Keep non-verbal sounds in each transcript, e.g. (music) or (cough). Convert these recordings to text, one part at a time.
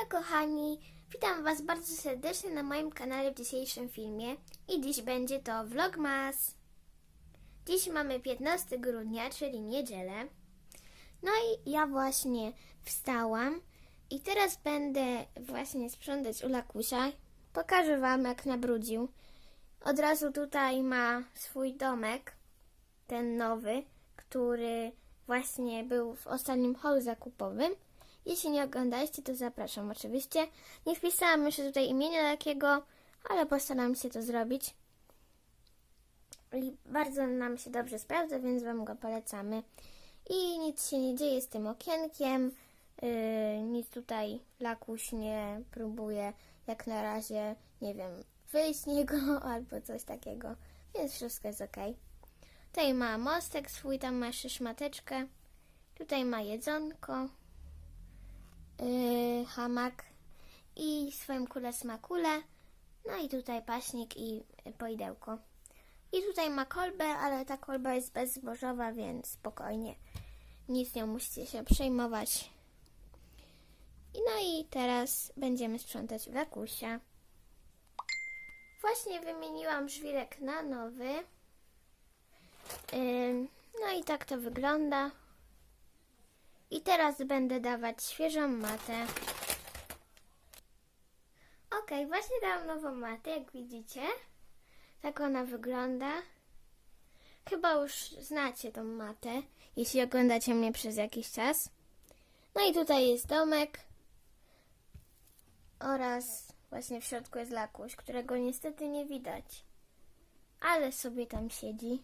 Kochani, witam Was bardzo serdecznie na moim kanale w dzisiejszym filmie i dziś będzie to Vlogmas. Dziś mamy 15 grudnia, czyli niedzielę. No i ja właśnie wstałam i teraz będę właśnie sprzątać u Lakusia. Pokażę Wam jak nabrudził. Od razu tutaj ma swój domek, ten nowy, który właśnie był w ostatnim holu zakupowym. Jeśli nie oglądaliście, to zapraszam oczywiście. Nie wpisałam jeszcze tutaj imienia takiego, ale postaram się to zrobić. I bardzo nam się dobrze sprawdza, więc Wam go polecamy. I nic się nie dzieje z tym okienkiem. Yy, nic tutaj lakuś nie próbuje jak na razie, nie wiem, wyjść z niego (laughs) albo coś takiego. Więc wszystko jest ok. Tutaj ma mostek swój, tam ma jeszcze szmateczkę. Tutaj ma jedzonko yy, hamak i swoją kulę smakulę. No i tutaj paśnik i poidełko. I tutaj ma kolbę, ale ta kolba jest bezzbożowa, więc spokojnie. Nic nie musicie się przejmować. I no i teraz będziemy sprzątać Wakusia. Właśnie wymieniłam żwirek na nowy. Ym, no i tak to wygląda. I teraz będę dawać świeżą matę. Ok, właśnie dałam nową matę, jak widzicie. Tak ona wygląda. Chyba już znacie tą matę, jeśli oglądacie mnie przez jakiś czas. No i tutaj jest domek oraz właśnie w środku jest lakuś, którego niestety nie widać. Ale sobie tam siedzi.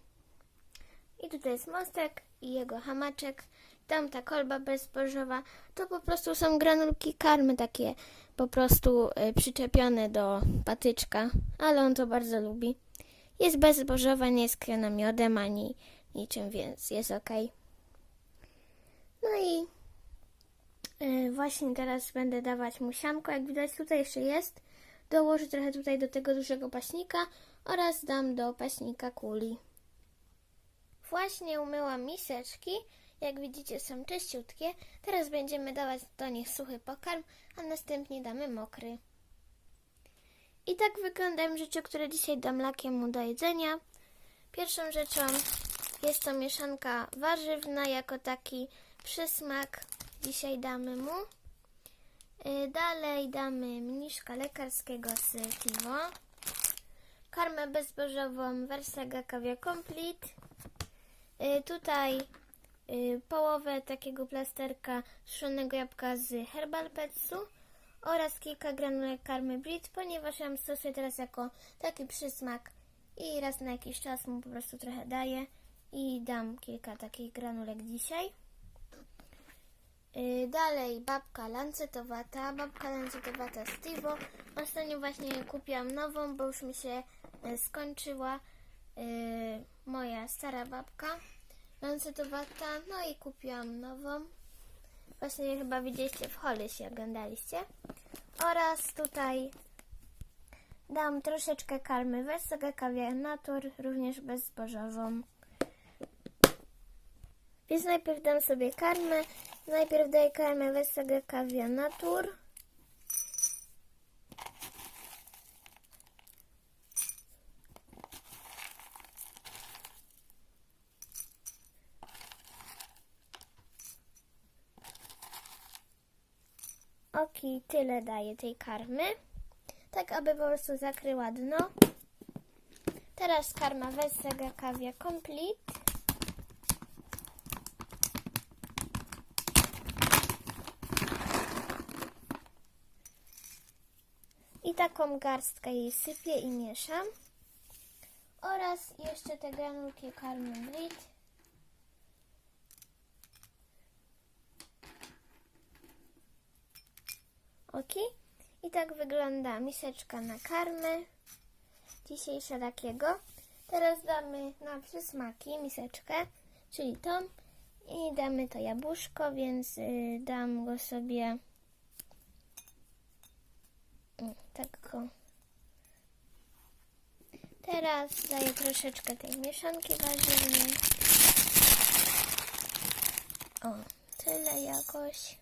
I tutaj jest mostek i jego hamaczek. Tam ta kolba bezbożowa to po prostu są granulki karmy takie po prostu y, przyczepione do patyczka, ale on to bardzo lubi. Jest bezbożowa, nie jest krana miodem ani niczym, więc jest ok. No i y, właśnie teraz będę dawać mu sianko. Jak widać tutaj jeszcze jest. Dołożę trochę tutaj do tego dużego paśnika oraz dam do paśnika kuli. Właśnie umyłam miseczki. Jak widzicie, są czyściutkie. Teraz będziemy dawać do nich suchy pokarm, a następnie damy mokry. I tak wyglądają rzeczy, które dzisiaj dam lakiemu do jedzenia. Pierwszą rzeczą jest to mieszanka warzywna, jako taki przysmak. Dzisiaj damy mu. Y, Dalej damy mniszka lekarskiego z Tivo. Karmę bezbożową Versaga Kawia Complete. Y, Tutaj połowę takiego plasterka suszonego jabłka z Herbal Petsu oraz kilka granulek karmy Brit, ponieważ ja stosuję teraz jako taki przysmak i raz na jakiś czas mu po prostu trochę daję i dam kilka takich granulek dzisiaj. Y, Dalej babka lancetowata, babka lancetowata Stivo. Ostatnio właśnie kupiłam nową, bo już mi się y, skończyła y, moja stara babka lancetowata. No i kupiłam nową. Właśnie chyba widzieliście w hole się oglądaliście. Oraz tutaj dam troszeczkę karmy Versaga Caviar Natur, również bezzbożową. Więc najpierw dam sobie karmę. Najpierw daję karmę Versaga Caviar Natur. Oki, tyle daję tej karmy. Tak, aby po prostu zakryła dno. Teraz karma Versaga Caviar Complete. I taką garstkę jej sypię i mieszam. Oraz jeszcze te granulki karmy Brit. I tak wygląda miseczka na karmę. Dzisiejsza takiego. Teraz damy na przysmaki miseczkę, czyli tą. I damy to jabłuszko, więc y, dam go sobie tak go. Teraz daję troszeczkę tej mieszanki warzywnej. O, tyle jakoś.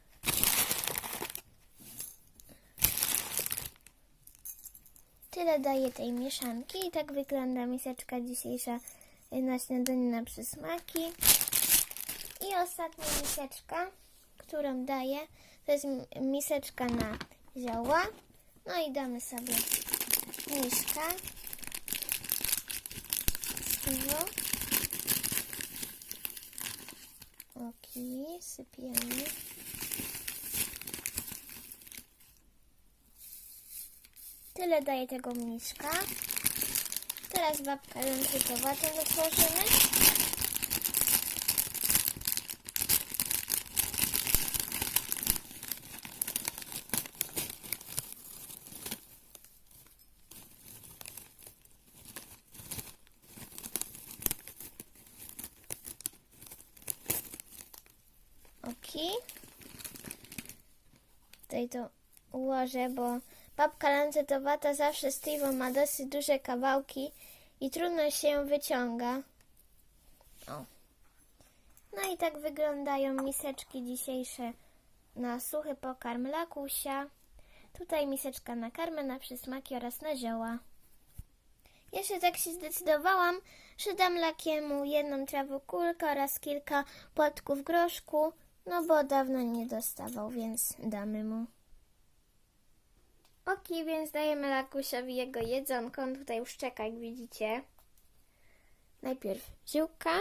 Tyle daję tej mieszanki i tak wygląda miseczka dzisiejsza y, na śniadanie na przysmaki. I ostatnia miseczka, którą daję, to jest miseczka na zioła. No i damy sobie łyżkę. No. Okej, sypiemy. Tyle daje tego mniszka. Teraz babka lądykowatą otworzymy. Okej. Tutaj to ułożę, bo babka lancetowata zawsze z Steve'ą ma dosyć duże kawałki i trudno się ją wyciąga. O. No i tak wyglądają miseczki dzisiejsze na suchy pokarm lakusia. Tutaj miseczka na karmę, na przysmaki oraz na zioła. Jeszcze tak się zdecydowałam, że dam lakiemu jedną trawokulkę oraz kilka płatków groszku, no bo dawno nie dostawał, więc damy mu. Ok, więc dajemy lakusiowi jego jedzonko. On tutaj już czeka, jak widzicie. Najpierw ziółka.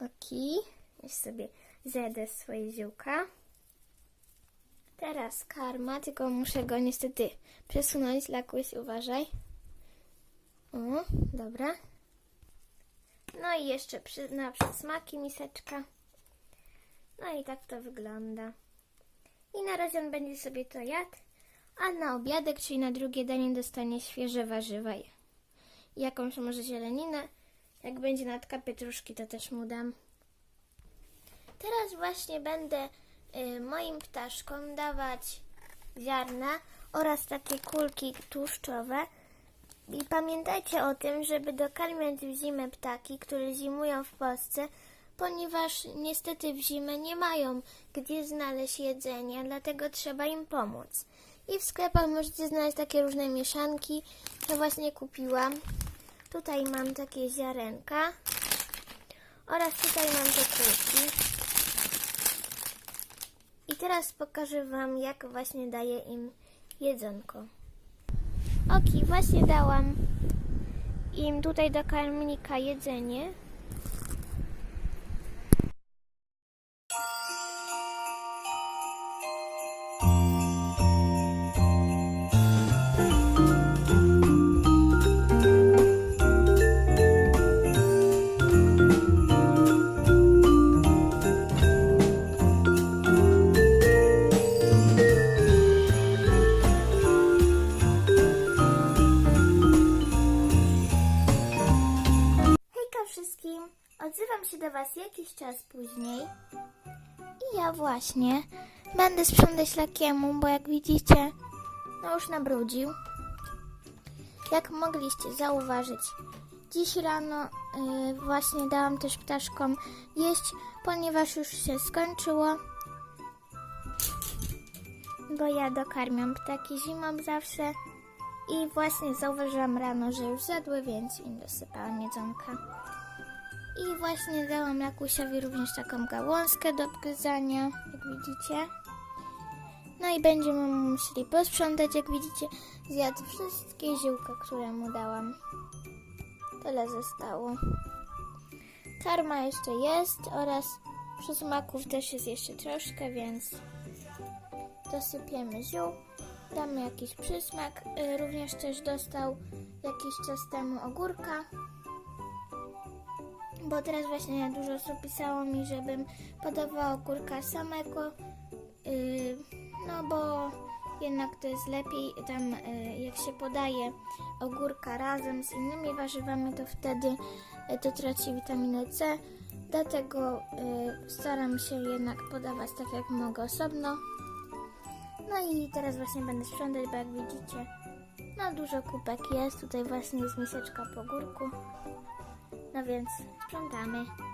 Ok, już sobie zjadę swoje ziółka. Teraz karma, tylko muszę go niestety przesunąć. Lakuś, uważaj. O, dobra. No i jeszcze przy, na przysmaki miseczka. No i tak to wygląda. I na razie on będzie sobie to jadł, a na obiadek, czyli na drugie danie dostanie świeże warzywa jakąś może zieleninę. Jak będzie natka pietruszki, to też mu dam. Teraz właśnie będę y, moim ptaszkom dawać ziarna oraz takie kulki tłuszczowe. I pamiętajcie o tym, żeby dokarmiać w zimę ptaki, które zimują w Polsce, ponieważ niestety w zimę nie mają gdzie znaleźć jedzenia, dlatego trzeba im pomóc. I w sklepach możecie znaleźć takie różne mieszanki. Ja właśnie kupiłam. Tutaj mam takie ziarenka oraz tutaj mam te kulki. I teraz pokażę Wam, jak właśnie daję im jedzonko. Ok, właśnie dałam im tutaj do karmnika jedzenie. Właśnie będę sprzątać lakiemu, bo jak widzicie, no już nabrudził. Jak mogliście zauważyć, dziś rano y, właśnie dałam też ptaszkom jeść, ponieważ już się skończyło. Bo ja dokarmiam ptaki zimą zawsze. I właśnie zauważyłam rano, że już zjadły, więc im dosypałam jedzonka. I właśnie dałam Lakusiowi również taką gałązkę do obgryzania, jak widzicie. No i będziemy mu musieli posprzątać, jak widzicie. Zjadł wszystkie ziółka, które mu dałam. Tyle zostało. Karma jeszcze jest oraz przysmaków też jest jeszcze troszkę, więc dosypiemy ziół. Damy jakiś przysmak. Y, Również też dostał jakiś czas temu ogórka. Bo teraz właśnie dużo osób pisało mi, żebym podawała ogórka samego. Y, No bo jednak to jest lepiej tam y, jak się podaje ogórka razem z innymi warzywami, to wtedy y, to traci witaminę C. Dlatego y, staram się jednak podawać tak jak mogę osobno. No i teraz właśnie będę sprzątać, bo jak widzicie, no dużo kubek jest. Tutaj właśnie jest miseczka po górku. No więc 放干呗。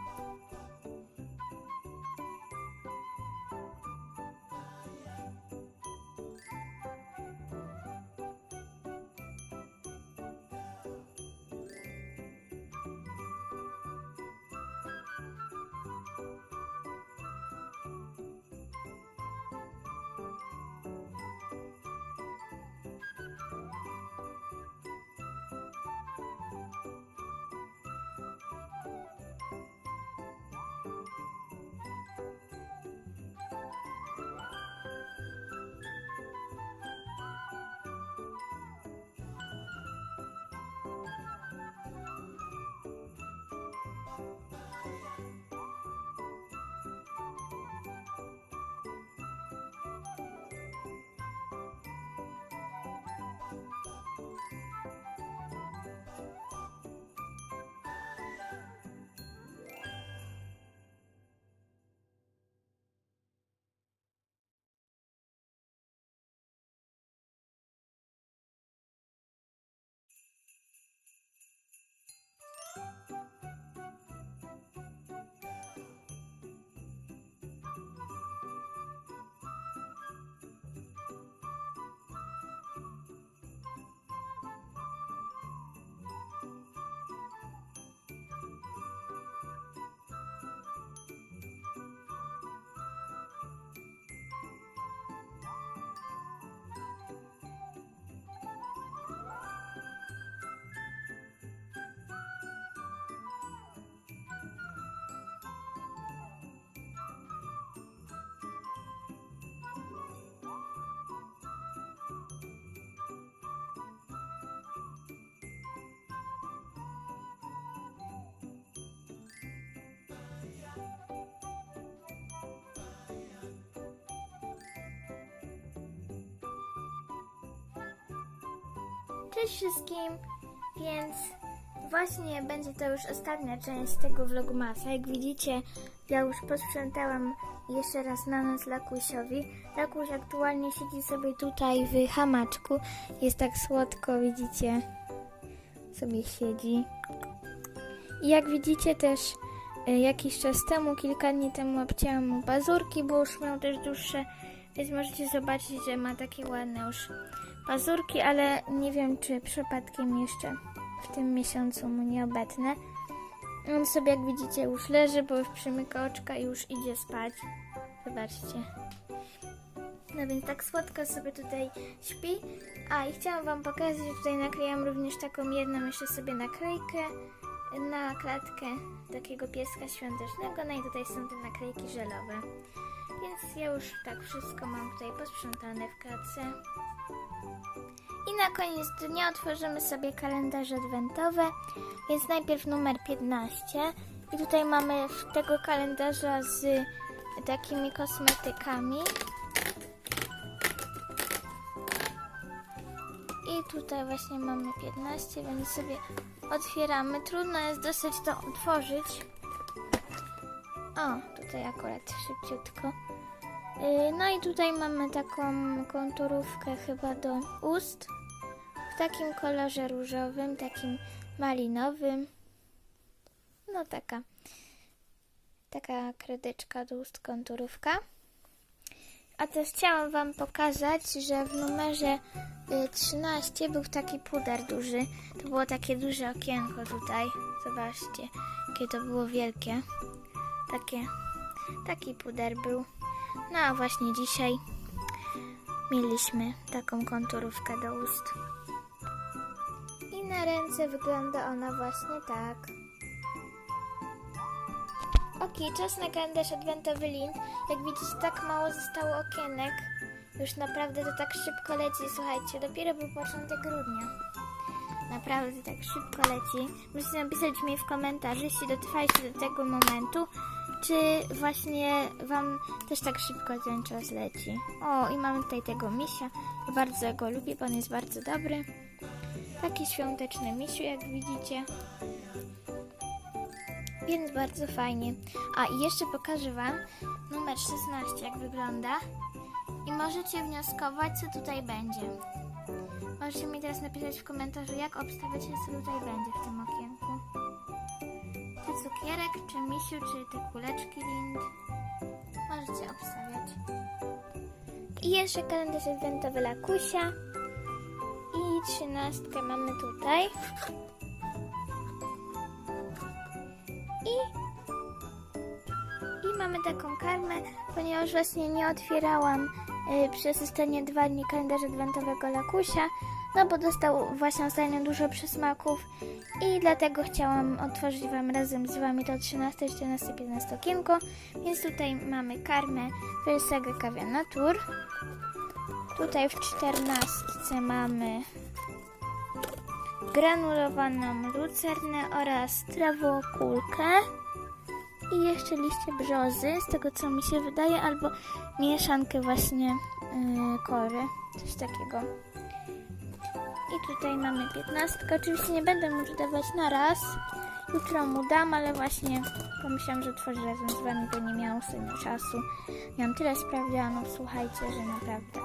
Cześć wszystkim! Więc właśnie będzie to już ostatnia część tego vlogmasa. Jak widzicie, ja już posprzątałam jeszcze raz na noc Lakusiowi. Lakuś aktualnie siedzi sobie tutaj w hamaczku. Jest tak słodko, widzicie? Sobie siedzi. I jak widzicie też e, jakiś czas temu, kilka dni temu obcięłam mu pazurki, bo już miał też dłuższe, więc możecie zobaczyć, że ma takie ładne już pazurki, ale nie wiem, czy przypadkiem jeszcze w tym miesiącu mu nie obetnę. On sobie, jak widzicie, już leży, bo już przymyka oczka i już idzie spać. Zobaczcie. No więc tak słodko sobie tutaj śpi. A i chciałam Wam pokazać, że tutaj naklejam również taką jedną jeszcze sobie naklejkę na klatkę takiego pieska świątecznego. No i tutaj są te naklejki żelowe. Więc ja już tak wszystko mam tutaj posprzątane w klatce. I na koniec dnia otworzymy sobie kalendarze adwentowe, więc najpierw numer 15. I tutaj mamy w tego kalendarza z takimi kosmetykami. I tutaj właśnie mamy 15, więc sobie otwieramy. Trudno jest dosyć to otworzyć. O, tutaj akurat szybciutko. Yy, No i tutaj mamy taką konturówkę chyba do ust. W takim kolorze różowym, takim malinowym. No taka. Taka kredyczka do ust konturówka. A też chciałam Wam pokazać, że w numerze y, 13 był taki puder duży. To było takie duże okienko tutaj. Zobaczcie, jakie to było wielkie. Takie, taki puder był. No a właśnie dzisiaj mieliśmy taką konturówkę do ust. Na ręce wygląda ona właśnie tak. Ok, czas na kalendarz adwentowy lint. Jak widzicie, tak mało zostało okienek. Już naprawdę to tak szybko leci. Słuchajcie, dopiero był początek grudnia. Naprawdę tak szybko leci. Musicie napisać mi w komentarzu, jeśli dotrwaliście do tego momentu, czy właśnie Wam też tak szybko ten czas leci. O, i mamy tutaj tego misia. Bardzo go lubię, bo on jest bardzo dobry. Taki świąteczny misiu, jak widzicie. Więc bardzo fajnie. A i jeszcze pokażę Wam numer 16, jak wygląda. I możecie wnioskować, co tutaj będzie. Możecie mi teraz napisać w komentarzu, jak obstawiacie, co tutaj będzie w tym okienku. Czy cukierek, czy misiu, czy te kuleczki lind. Możecie obstawiać. I jeszcze kalendarz adwentowy Lakusia. I trzynastkę mamy tutaj. I, I mamy taką karmę, ponieważ właśnie nie otwierałam y, przez ostatnie dwa dni kalendarza adwentowego Lakusia, no bo dostał właśnie ostatnio dużo przysmaków i dlatego chciałam otworzyć Wam razem z Wami to 13, 14, 15 okienko. Więc tutaj mamy karmę Versaga Kawia Natur. Tutaj w 14 mamy granulowaną lucernę oraz trawokulkę i jeszcze liście brzozy, z tego co mi się wydaje, albo mieszankę właśnie yy, kory, coś takiego. I tutaj mamy 15. Oczywiście nie będę mu dawać na raz. Jutro mu dam, ale właśnie pomyślałam, że tworzę razem z wami, bo nie miałam sobie czasu. Miałam tyle sprawdzianów, słuchajcie, że naprawdę.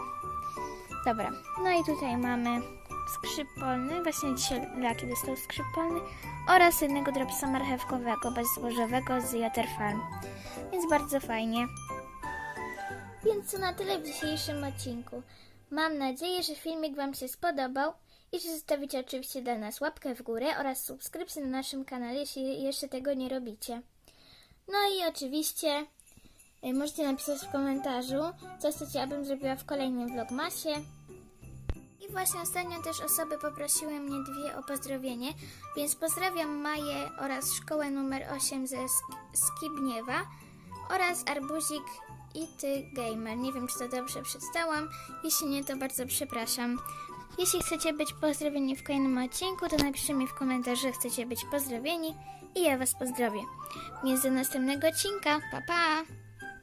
Dobra, no i tutaj mamy skrzyp polny, właśnie dzisiaj Laki dostał skrzyp polny oraz jednego dropsa marchewkowego, bezzłożowego z Jater Farm. Więc bardzo fajnie. Więc to na tyle w dzisiejszym odcinku. Mam nadzieję, że filmik Wam się spodobał i że zostawicie oczywiście dla nas łapkę w górę oraz subskrypcję na naszym kanale, jeśli jeszcze tego nie robicie. No i oczywiście y, możecie napisać w komentarzu, co chcecie, abym zrobiła w kolejnym vlogmasie. Właśnie ostatnio też osoby poprosiły mnie dwie o pozdrowienie, więc pozdrawiam Maję oraz szkołę numer 8 ze Sk- Skibniewa oraz Arbuzik i Ty Gamer. Nie wiem, czy to dobrze przeczytałam. Jeśli nie, to bardzo przepraszam. Jeśli chcecie być pozdrowieni w kolejnym odcinku, to napiszcie mi w komentarzu, że chcecie być pozdrowieni i ja Was pozdrowię. Więc do następnego odcinka. Pa, pa!